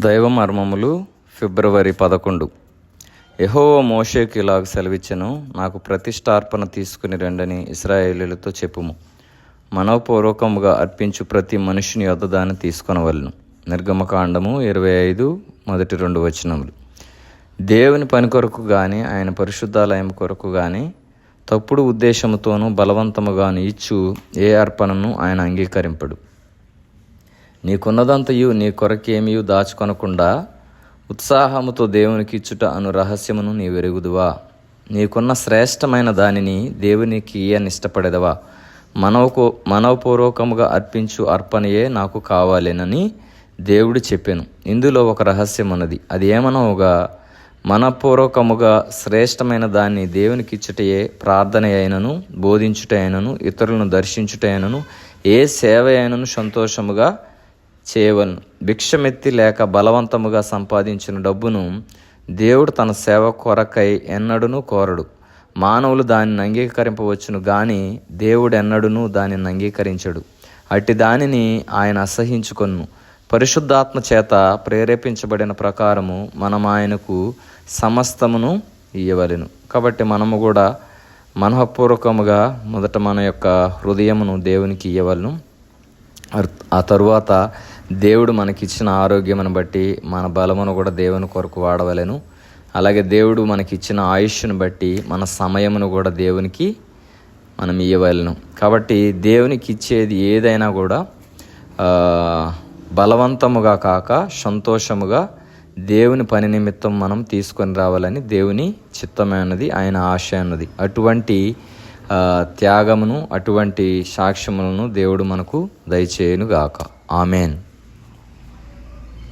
దైవ మర్మములు ఫిబ్రవరి పదకొండు. యెహోవా మోషేకి ఇలాగ సెలవిచ్చను నాకు ప్రతిష్టార్పణ తీసుకుని రండని ఇస్రాయేలీలతో చెప్పుము. మనవపూర్వకముగా అర్పించు ప్రతి మనుషుని యొద్ద దాన్ని తీసుకొనవలను. నిర్గమకాండము ఇరవై ఐదు మొదటి రెండు వచనములు. దేవుని పని కొరకు కానీ ఆయన పరిశుద్ధాలయం కొరకు కానీ తప్పుడు ఉద్దేశముతోనూ బలవంతముగాను ఇచ్చు ఏ అర్పణను ఆయన అంగీకరింపడు. నీకున్నదంతయు నీ కొరకేమియు దాచుకొనకుండా ఉత్సాహముతో దేవునికి ఇచ్చుట అను రహస్యమును నీ వెరుగుదువా నీకున్న శ్రేష్టమైన దానిని దేవునికి ఇయ్యని ఇష్టపడేదవా. మనవకు మనవపూర్వకముగా అర్పించు అర్పణయే నాకు కావాలేనని దేవుడు చెప్పాను. ఇందులో ఒక రహస్యం ఉన్నది అది ఏమనవుగా మనపూర్వకముగా శ్రేష్టమైన దాన్ని దేవునికి ఇచ్చుటయే ప్రార్థన అయినను బోధించుట అయినను ఇతరులను దర్శించుట అయినను ఏ సేవ అయినను సంతోషముగా చేయవలను భిక్షమెత్తి లేక బలవంతముగా సంపాదించిన డబ్బును దేవుడు తన సేవ కొరకై ఎన్నడును కోరడు. మానవులు దానిని అంగీకరింపవచ్చును గాని దేవుడు దానిని అంగీకరించడు. అట్టి దానిని ఆయన అసహించుకొను. పరిశుద్ధాత్మ చేత ప్రేరేపించబడిన ప్రకారము మనం ఆయనకు సమస్తమును ఇయ్యవలెను. కాబట్టి మనము కూడా మనఃపూర్వకముగా మొదట మన యొక్క హృదయమును దేవునికి ఇయ్యవలను. ఆ తరువాత దేవుడు మనకిచ్చిన ఆరోగ్యమును బట్టి మన బలమును కూడా దేవుని కొరకు వాడవలెను. అలాగే దేవుడు మనకిచ్చిన ఆయుష్ను బట్టి మన సమయమును కూడా దేవునికి మనం ఇవ్వవలను కాబట్టి దేవునికి ఇచ్చేది ఏదైనా కూడా బలవంతముగా కాక సంతోషముగా దేవుని పని నిమిత్తం మనం తీసుకొని రావాలని దేవుని చిత్తమైనది ఆయన ఆశ అన్నది. అటువంటి త్యాగమును అటువంటి సాక్ష్యములను దేవుడు మనకు దయచేయునుగాక. ఆమెన్.